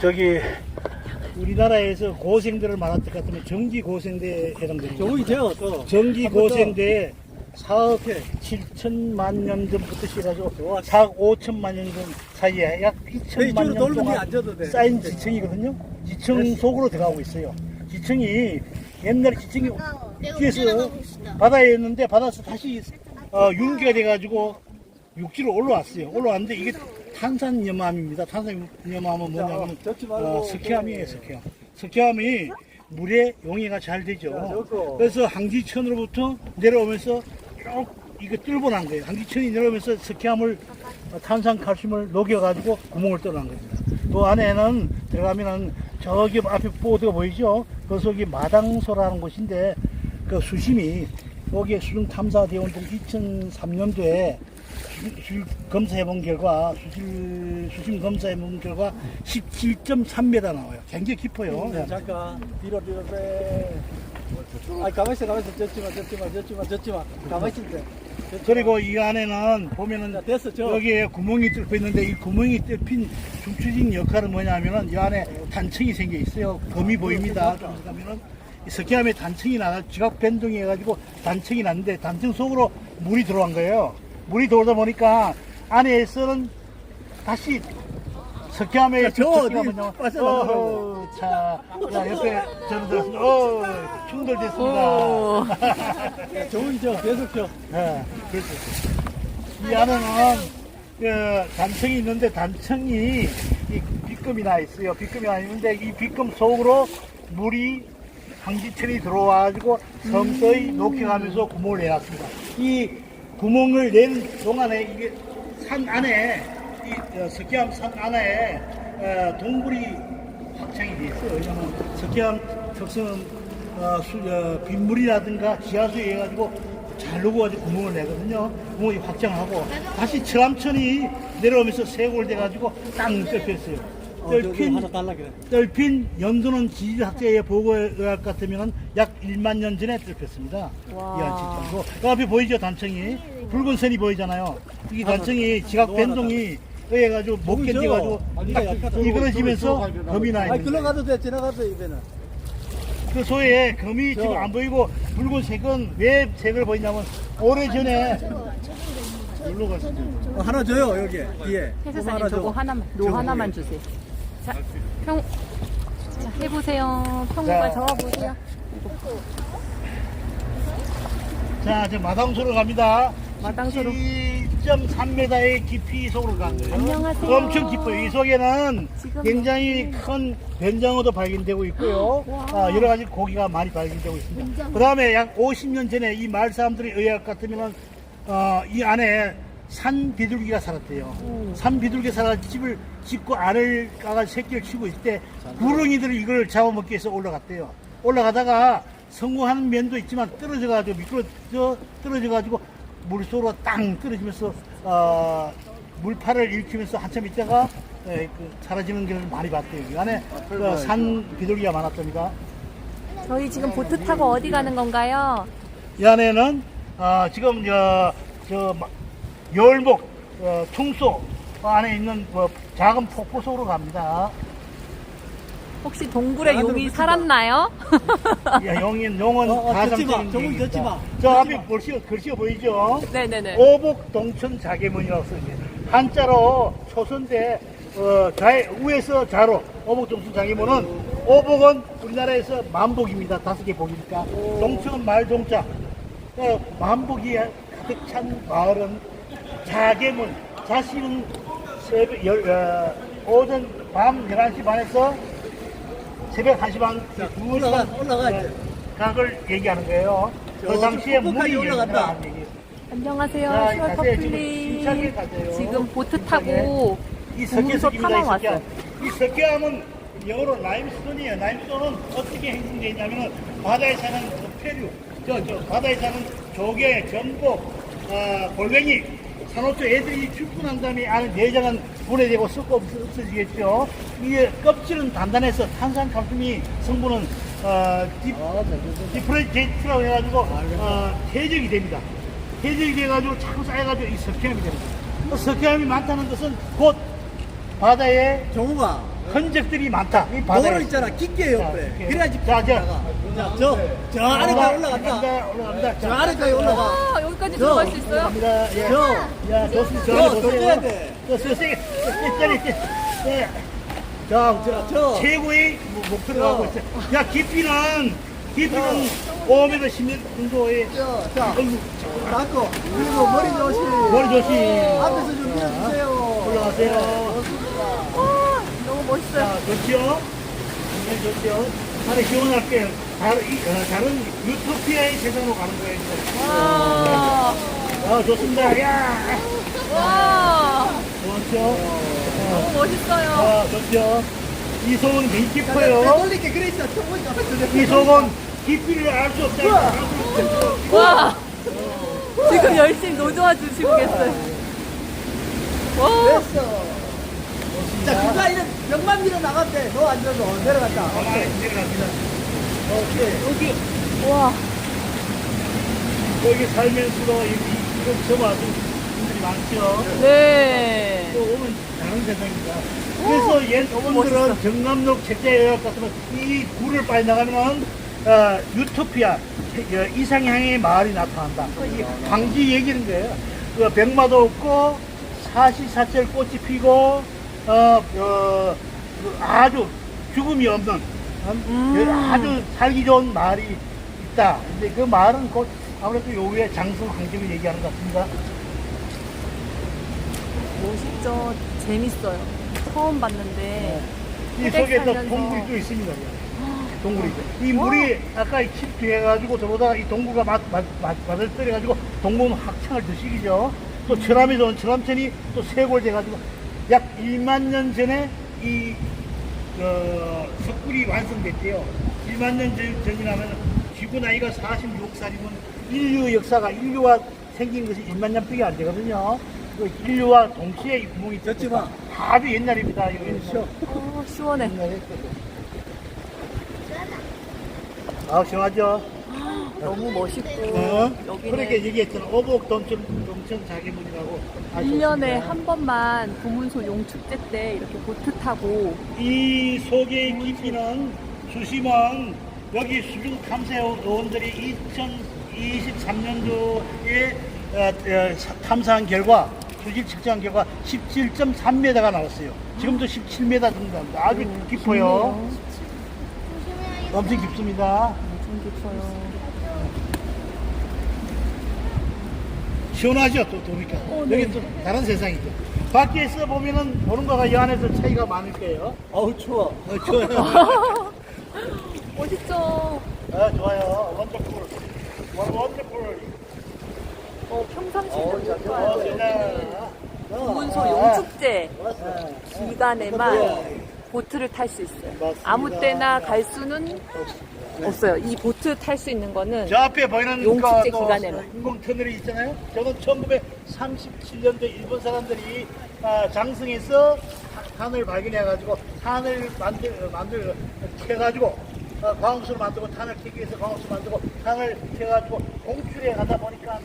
저기 우리나라에서 고생대를 말할 것 같으면 전기 고생대에 해당됩니다. 돼요 또. 더. 고생대 4억 7천만 년 전부터 시작해서 4억 5천만 년 전 사이에 약 네, 2천만 이쪽으로 년 동안 앉아도 돼. 쌓인 지층이거든요. 지층 속으로 들어가고 있어요. 지층이 옛날에 지층이 뒤에서 바다에 있는데 바다에서 다시 어, 융기가 돼가지고 육지로 올라왔어요. 올라왔는데 이게 탄산염암입니다. 탄산염암은 뭐냐면 말고. 어, 스키암이에요, 스키암. 스키암이 물에 용해가 잘 되죠. 그래서 항지천으로부터 내려오면서 쭉 이거 뚫고 난 거예요. 항지천이 내려오면서 스키암을 어, 탄산 칼슘을 녹여가지고 구멍을 뚫어난 겁니다. 또 안에는 들어가면은 저기 앞에 보드가 보이죠? 그 속이 마당소라는 곳인데 그 수심이 여기에 수중 탐사 대원동 2003년도에 수질 검사해 본 결과 수질 수심 검사해 본 결과 17.3m 나와요. 굉장히 깊어요. 네, 잠깐 뒤로 뒤로 빼. 아 가만 있어 가만 있어 젖지 마 젖지 마 젖지 마 젖지 마 가만. 젖지 마. 그리고 이 안에는 보면은 자, 됐어 저. 여기에 구멍이 뚫려 있는데 이 구멍이 뚫힌 중추적인 역할은 뭐냐면은 이 안에 단층이 생겨 있어요. 검이 보입니다. 좀 가면은 이 스키함에 단층이 나 지각 변동이 해가지고 단층이 났는데 단층 속으로 물이 들어간 거예요. 물이 들어오다 보니까 안에서는 다시 자, 저. 어, 자, 자 옆에 저는 들었습니다. 어, 충돌됐습니다. 야, 좋은 저 계속 저. 네, 그렇죠. 이 안에는 그 단층이 있는데 단층이 이 빗금이 나 있어요. 빗금이 나 있는데 이 빗금 속으로 물이 방지천이 들어와가지고 서서히 녹여가면서 구멍을 내놨습니다. 이 구멍을 낸 동안에 이게 산 안에 이 어, 스키암 산 안에 어, 동굴이 확장이 돼 있어요. 왜냐면 스키암 특성은 어, 수, 어, 빗물이라든가 지하수에 해가지고 잘 녹아가지고 구멍을 내거든요. 구멍이 확장하고 다시 철암천이 내려오면서 세골돼 가지고 땅 뜯겼어요. 어, 저기 뜰핀 하나 달라 그래. 뜰핀 연도는 지질학자의 보고에 의할 것 같으면 약 1만 년 전에. 와. 이한 진짜고. 그 앞에 보이죠 단청이 붉은 선이 보이잖아요. 이 하나, 단청이 지각 뭐 변동이 의해가지고 못 보이죠? 견뎌가지고 아. 이그러지면서 검이 나아 있는 거예요. 들어가도 돼 지나가도 이제는. 그 소에 검이 저. 지금 안 보이고 붉은 색은 왜 색을 보이냐면 오래전에 놀러 갔을 때 어, 하나 줘요 여기 뒤에. 그거 회사사님 저거 하나만 노 저거 하나만. 주세요. 자, 평 자, 해보세요. 평가 자. 적어보세요. 자, 이제 마당소로 갑니다. 마당소로. 7.3m의 깊이 속으로 간 거예요. 안녕하세요. 엄청 깊어요. 이 속에는 지금 굉장히 큰 변장어도 발견되고 있고요. 와. 아, 여러 가지 고기가 많이 발견되고 있습니다. 그 다음에 약 50년 전에 이 마을 사람들이 의학 같으면은 어, 이 안에 산 비둘기가 살았대요. 산 비둘기 살아 집을 짓고 알을 까가 새끼를 치고 있을 때 구렁이들이 이걸 잡아먹기 위해서 올라갔대요. 올라가다가 성공하는 면도 있지만 떨어져가지고 미끄러져 떨어져가지고 물속으로 땅 떨어지면서 어, 물파를 일으키면서 한참 있다가 에, 그 사라지는 걸 많이 봤대요. 이 안에 그 산 비둘기가 많았답니다. 저희 지금 보트 타고 어디 가는 건가요? 이 안에는 어, 지금 저, 저 마- 열목 어, 퉁소 안에 있는 그 작은 폭포 속으로 갑니다. 혹시 동굴에 안으로 용이. 살았나요? 야, 용인 용은 어, 어, 젖지 마. 가상적인 저건 얘기입니다. 젖지 마. 저 앞에 마. 글씨 글씨 보이죠? 네네네. 오복 동천 자개문이라고 써있네요. 한자로 초선대 어, 자, 위에서 자로 오복 동천 자개문은 오복은 우리나라에서 만복입니다. 다섯 개 복이니까 동천은 말 동자. 어, 만복이 가득 찬 마을은 자개문. 자씨는 새벽 열, 어, 오전 밤 11시 반에서 새벽 1시 반 자, 두 올라가, 시간 올라가, 어, 이제. 각을 얘기하는 거예요. 그저 당시에 물이 얘기예요. 안녕하세요. 커플리. 지금 보트. 타고 석회석입니다. 탐험 이 왔어요. 이 석회암은 영어로 라임스톤이에요. 라임스톤은 어떻게 형성되어 있냐면은 바다에 사는 그 폐류, 저, 저 바다에 사는 조개, 전복, 아, 골뱅이, 산호초 애들이 출근한 다음에 안에 내장은 분해되고 썩고 없- 없어지겠죠. 이게 껍질은 단단해서 탄산 칼슘이 성분은 어, 디, 아, 자, 저, 저, 디프레제이트라고 해가지고 알겠다. 어, 해적이 됩니다. 해적이 돼가지고 자꾸 쌓여가지고 이 석회암이 됩니다. 그 석회암이 많다는 것은 곧 바다에 저. 정우가 흔적들이 많다. 이 바다에. 있잖아 깊게 옆에. 그래야지 자, 자. 자 저 저 아래까지 올라간다 올라간다. 올라간다. 저 아래까지 올라가 와, 여기까지 저, 들어갈 수 있어요? 올라갑니다. 예. 저 야, 좋습니다. 저, 저. 떼야 돼. 저, 저, 세게. 네. 자, 저, 저. 최고의 목- 목표를 저. 하고 있어요. 야, 깊이는, 깊이는 5m, 10m 정도의. 자 어이구, 닦고 그리고 머리 조심 머리 조심. 앞에서 좀 밀어주세요 올라가세요. 와, 너무 멋있어요. 자, 좋죠? 굉 좋죠? 다들 시원할게요. 다른, 이- 어, 다른 유토피아의 세상으로 가는 거예요. 와, 아, 좋습니다. 야! 와, 좋죠? 어, 너무 멋있어요. 아, 좋죠? 이 속은 굉장히 자, 깊어요. 돌릴게 그래 있어 저 보니까 이 속은 깊이를 알 수. 알수 없죠. 와, 지금 열심히 노조아 주시고 계세요. 와, 됐어 자 그가 이런 벽만 밀어 나갔대 너 앉아서 내려갔다 가만히 내려갑니다. 오케이 여기, 와, 여기 살면서도 여기 이런 점 와서 분들이 많죠. 네. 또 오면 다른 세상입니다. 그래서 옛 어머니들은 정남록 책자역 같으면 이 굴을 빠져나가면 어, 유토피아 어, 이상향의 마을이 나타난다. 이 황지 얘기는 거예요. 그 병마도 없고 사시사철 꽃이 피고 어, 어, 그 아주 죽음이 없는 음, 아주 살기 좋은 마을이 있다. 근데 그 마을은 곧 아무래도 요 위에 장수 황제를 얘기하는 것 같습니다. 멋있죠. 재밌어요. 처음 봤는데. 이 속에 또 살면서. 동굴이 또 있습니다. 동굴이. 이 물이 아까 킵해가지고 들어오다가 이 동굴과 맞, 맞, 맞, 맞을 때려가지고 동굴은 학창을 드시기죠. 또 철암이 좋은 철암천이 또 쇄골돼가지고 약 1만 년 전에 이 어, 석굴이 완성됐대요. 1만 년 전, 전이라면 지구 나이가 46살이면 인류 역사가 인류와 생긴 것이 1만 년밖에 안 되거든요. 그 인류와 동시에 이 구멍이 마. 아주 옛날입니다. 이거 쉬어. 어, 시원해. 옛날에 아 시원하죠? 너무 멋있고. 어? 여기는 그렇게 얘기했잖아. 오복 동천 동천 자기문이라고. 아주 1년에 좋습니다. 한 번만 구문소 용축제 때 이렇게 보트 타고 이 속의 깊이는 수심은 여기 수중 탐사 요원들이 2023년도에 어, 탐사한 결과 수질 측정한 결과 17.3m가 나왔어요. 지금도 17m 정도 합니다. 아주 깊어요. 엄청 깊습니다. 엄청 깊어요. 시원하죠, 또 도니까. 어, 네. 여기 또 다른 세상이죠. 밖에서 보면은 보는 거가 이 안에서 차이가 많을 거예요. 어우 추워 어, 좋아요. 멋있죠. 아, 좋아요. 원더풀. 원- 원더풀. 어, 평상시에도 어, 못 자, 봐요. 어. 구문소 아, 용축제 기간에만 보트를 탈 수 있어요. 맞습니다. 아무 때나 갈 수는 없어요. 이 보트 탈 수 있는 거는 저 앞에 보이는 용축제 그, 또 기간에만. 인공 터널이 있잖아요. 저건 1937년도 일본 사람들이 아, 장성에서 탄을 발견해가지고 탄을 만들 만들 캐가지고 어, 광수를 만들고 탄을 캐기 위해서 광수 만들고 탄을 캐가지고 공출해 가다 보니까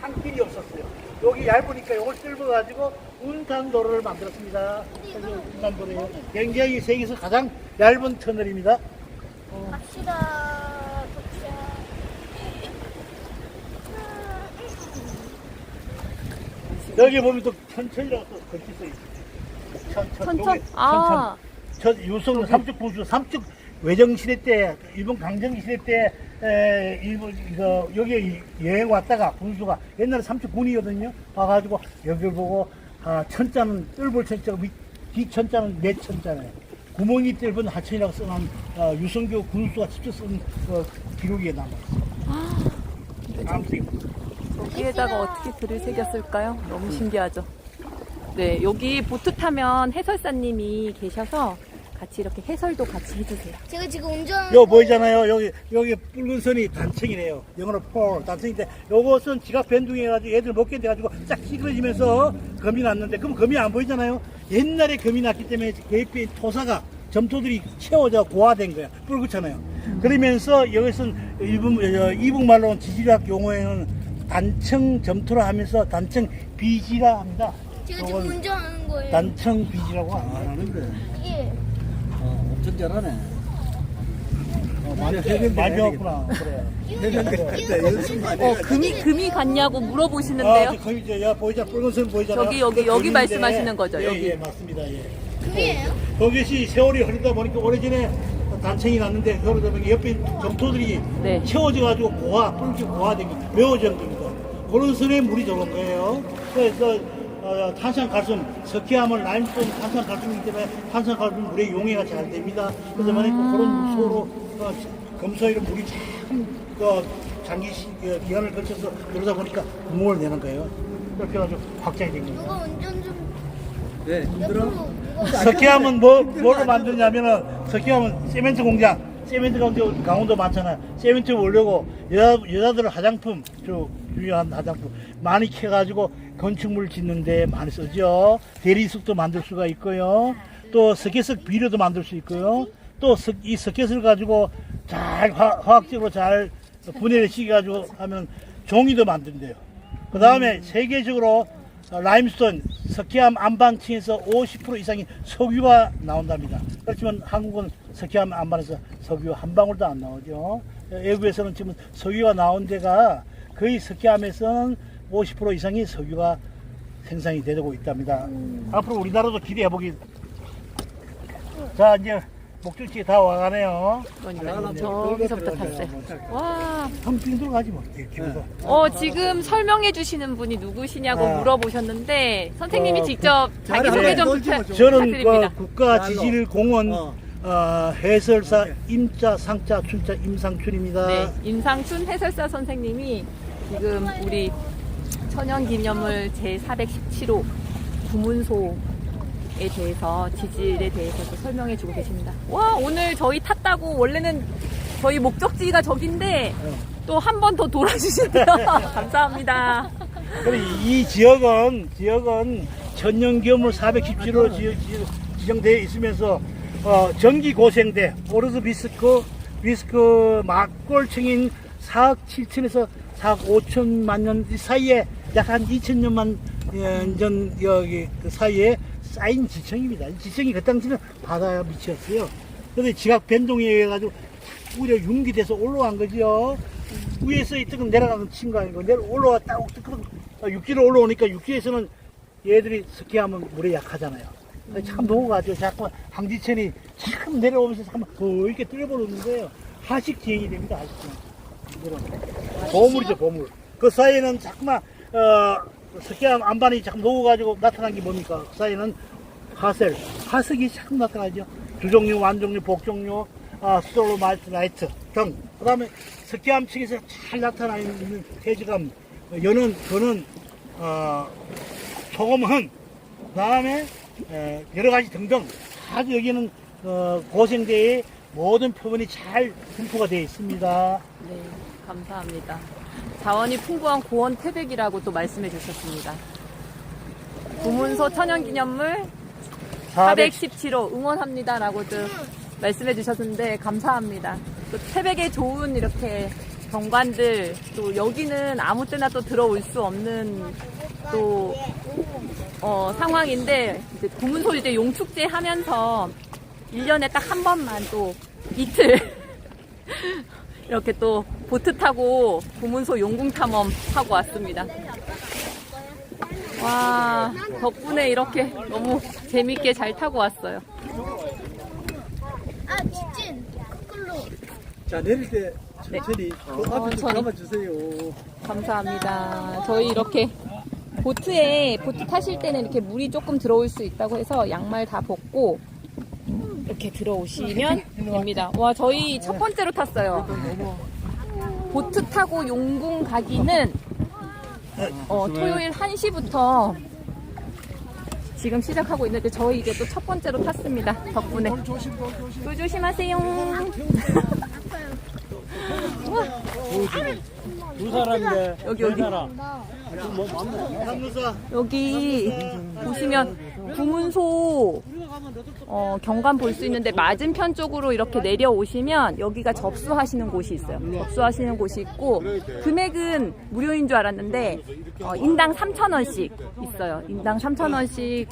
한 길이 없었어요. 여기 얇으니까 이걸 뚫어가지고 운탄도로를 만들었습니다. 그래서 운탄도로예요. 굉장히 세계에서 가장 얇은 터널입니다. 갑시다. 여기 보면 또 천천이라고 또 글씨 써 있어요. 천, 천, 천천. 여기 아, 저 유성 삼척 군수 삼척 외정 시대 때 일본 강점기 시대 때 에, 일본 이거 여기 여행 왔다가 군수가 옛날에 삼척 군이거든요. 와가지고 여기를 보고 아, 천자는 뜰볼 천자가 위, 뒤 천자는 내 천자네. 구멍이 뜰본 하천이라고 써놓은 어, 유성교 군수가 직접 쓴 어, 기록이 남아있어요. 아무튼 여기에다가 어떻게 글을 새겼을까요? 너무 신기하죠. 네, 여기 보트 타면 해설사님이 계셔서 같이 이렇게 해설도 같이 해주세요. 제가 지금 운전. 요 보이잖아요. 여기 여기 붉은 선이 단층이래요. 영어로 폴 단층인데 요것은 지가 변둥해 가지고 애들 못 견뎌 가지고 쫙 찌그러지면서 검이 났는데 그럼 검이 안 보이잖아요. 옛날에 검이 났기 때문에 계획비인 토사가 점토들이 채워져 고화된 거야. 붉었잖아요. 그러면서 여기서는 일본 어, 이북 말로는 지질학 용어에는 단층 점토라 하면서 단층 비지라 합니다. 제가 지금 운전하는 거예요. 단층 비지라고 안 하는 거예요. 예. 전 잘하네. 어, 많이 배웠구나. 그래. 어, 금이, 금이 갔냐고 아, 물어보시는데요. 저 거기 이제 야 보이자 붉은색 보이잖아. 저기, 여기, 여기 말씀하시는 거죠, 예, 여기. 예, 맞습니다. 예. 그게요? 거기시 세월이 흐르다 보니까 오래전에 단청이 났는데 그러다 보니까 옆에 점토들이 네. 채워져가지고 고화, 뿔기 고화된 게 메워진 겁니다. 그런 선에 물이 들어온 거예요. 그래서 어, 탄산칼슘, 석회암을 라임스톤 탄산칼슘이기 때문에 탄산칼슘 물의 용해가 잘 됩니다. 그래서 만약에 그런 물소로 어, 검소 이런 물이 참 어, 장기 시, 어, 기간을 거쳐서 그러다 보니까 구멍을 내는 거예요. 그렇게 해가지고 확장이 된 겁니다. 누가 운전 좀 네, 힘들어? 옆으로 누가 석회암은 뭐, 뭐로 만드냐면은, 석회암은 세멘트 공장, 세멘트가 이제 강원도 많잖아요. 세멘트 올려고, 여자, 여자들 화장품, 저, 유명한 화장품, 많이 캐가지고 건축물 짓는데 많이 쓰죠. 대리석도 만들 수가 있고요. 또 석회석 비료도 만들 수 있고요. 또 석- 이 석회석을 가지고 잘 화, 화학적으로 잘 분해를 시켜가지고 하면 종이도 만든대요. 그 다음에 세계적으로 어, 라임스톤, 석회암 안반층에서 50% 이상의 석유가 나온답니다. 그렇지만 한국은 석회암 안반에서 석유 한 방울도 안 나오죠. 외국에서는 지금 석유가 나온 데가 거의 석회암에서는 50% 이상의 석유가 생산이 되고 있답니다. 앞으로 우리나라도 기대해 보기. 자 이제 목적지에 다 와가네요. 그러니까요. 저기서부터 탔어요. 와, 한빙 들어가지 뭐. 예, 기분도. 어, 지금 설명해 주시는 분이 누구시냐고 아. 물어보셨는데, 선생님이 어, 직접 자기 잘하네. 소개 좀 떨지 마, 부탁- 좀. 저는 부탁드립니다. 그 국가 지질 공원 어. 어, 해설사 임자 상자 춘자 임상춘입니다. 네, 임상춘 해설사 선생님이 지금 우리 천연기념물 제417호 구문소에 대해서 지질에 대해서 또 설명해 주고 계십니다. 와, 오늘 저희 탔다고 원래는 저희 목적지가 저긴데 또 한 번 더 돌아주시네요. 감사합니다. 이 지역은 지역은 천연기업물 417호 지역, 지정되어 있으면서 어, 전기 고생대 오르드 비스크 비스크 막골층인 4억 7천에서 4억 5천만 년 사이에 약 한 2천 년만 전 여기 그 사이에 쌓인 지층입니다. 이 지층이 그 당시는 바다에 미쳤어요. 그런데 지각 변동에 의해 가지고 오히려 융기돼서 올라간 거죠. 위에서 이 뜨거 내려가는 친거 아니고 내려 올라왔다 육지로 올라오니까 육지에서는 얘들이 스키하면 물에 약하잖아요. 참 녹아가지고 자꾸 항지천이 참 내려오면서 잠깐 더 이렇게 뚫려버리는 거예요. 하식 지형이 됩니다. 하식 지형. 보물이죠 보물. 그 사이에는 자꾸만 어 스키함 안반이 자꾸 녹아가지고 나타난 게 뭡니까? 그 사이에는 하셀, 하석이 자꾸 나타나죠. 주종류, 완종류, 복종류, 아, 스톨로 마이트, 라이트 등. 그 다음에 석기암 측에서 잘 나타나 있는 태지감, 어, 연은, 그는, 어, 소금은, 그 다음에 여러 가지 등등. 아주 여기는 어, 고생대의 모든 표본이 잘 분포가 되어 있습니다. 네, 감사합니다. 자원이 풍부한 고원 태백이라고 또 말씀해 주셨습니다. 구문소 천연기념물 417호 응원합니다라고 또 말씀해 주셨는데 감사합니다. 또 태백에 좋은 이렇게 경관들 또 여기는 아무 때나 또 들어올 수 없는 또 어, 상황인데 이제 구문소 이제 용축제 하면서 1년에 딱 한 번만 또 이틀 이렇게 또 보트 타고 구문소 용궁 탐험 하고 왔습니다. 와 덕분에 이렇게 너무 재밌게 잘 타고 왔어요. 아 지진 거꾸로 자, 내릴 때 천천히 그 앞에 좀 천천히. 잡아주세요. 감사합니다. 저희 이렇게 보트에 보트 타실 때는 이렇게 물이 조금 들어올 수 있다고 해서 양말 다 벗고 이렇게 들어오시면 됩니다. 와 저희 첫 번째로 탔어요. 보트 타고 용궁 가기는 어, 토요일 1시부터 지금 시작하고 있는데 저희 이제 또 첫 번째로 탔습니다. 덕분에. 물 조심하세요. 두 사람인데 여기 여기. 한무사 여기 보시면 구문소 어, 경관 볼 수 있는데 맞은편 쪽으로 이렇게 내려오시면 여기가 접수하시는 곳이 있어요. 접수하시는 곳이 있고 금액은 무료인 줄 알았는데 어, 인당 3,000원씩 있어요. 인당 3,000원씩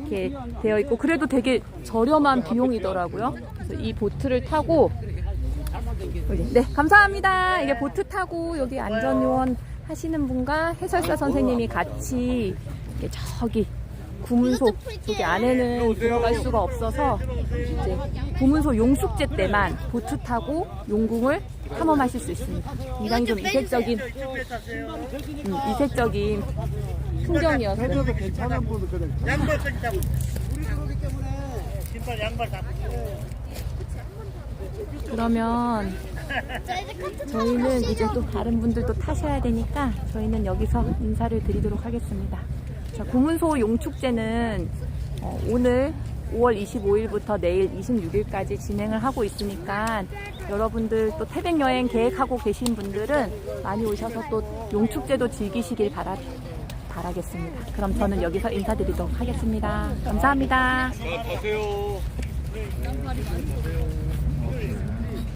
이렇게 되어 있고 그래도 되게 저렴한 비용이더라고요. 그래서 이 보트를 타고 네 감사합니다. 이게 보트 타고 여기 안전요원 하시는 분과 해설사 선생님이 같이 이렇게 저기 구문소 여기 안에는 들어갈 수가 없어서 이제 구문소 용숙제 때만 보트 타고 용궁을 탐험하실 수 있습니다. 굉장히 좀 이색적인 음, 이색적인 풍경이어서. 양발 잡고. 신발 양발 잡고. 그러면 저희는 이제. 또 다른 분들도 타셔야 되니까 저희는 여기서 인사를 드리도록 하겠습니다. 자, 고문소 용축제는 어, 오늘 5월 25일부터 내일 26일까지 진행을 하고 있으니까 여러분들 또 태백 여행 계획하고 계신 분들은 많이 오셔서 또 용축제도 즐기시길 바라, 바라겠습니다. 그럼 저는 여기서 인사드리도록 하겠습니다. 감사합니다. 가세요.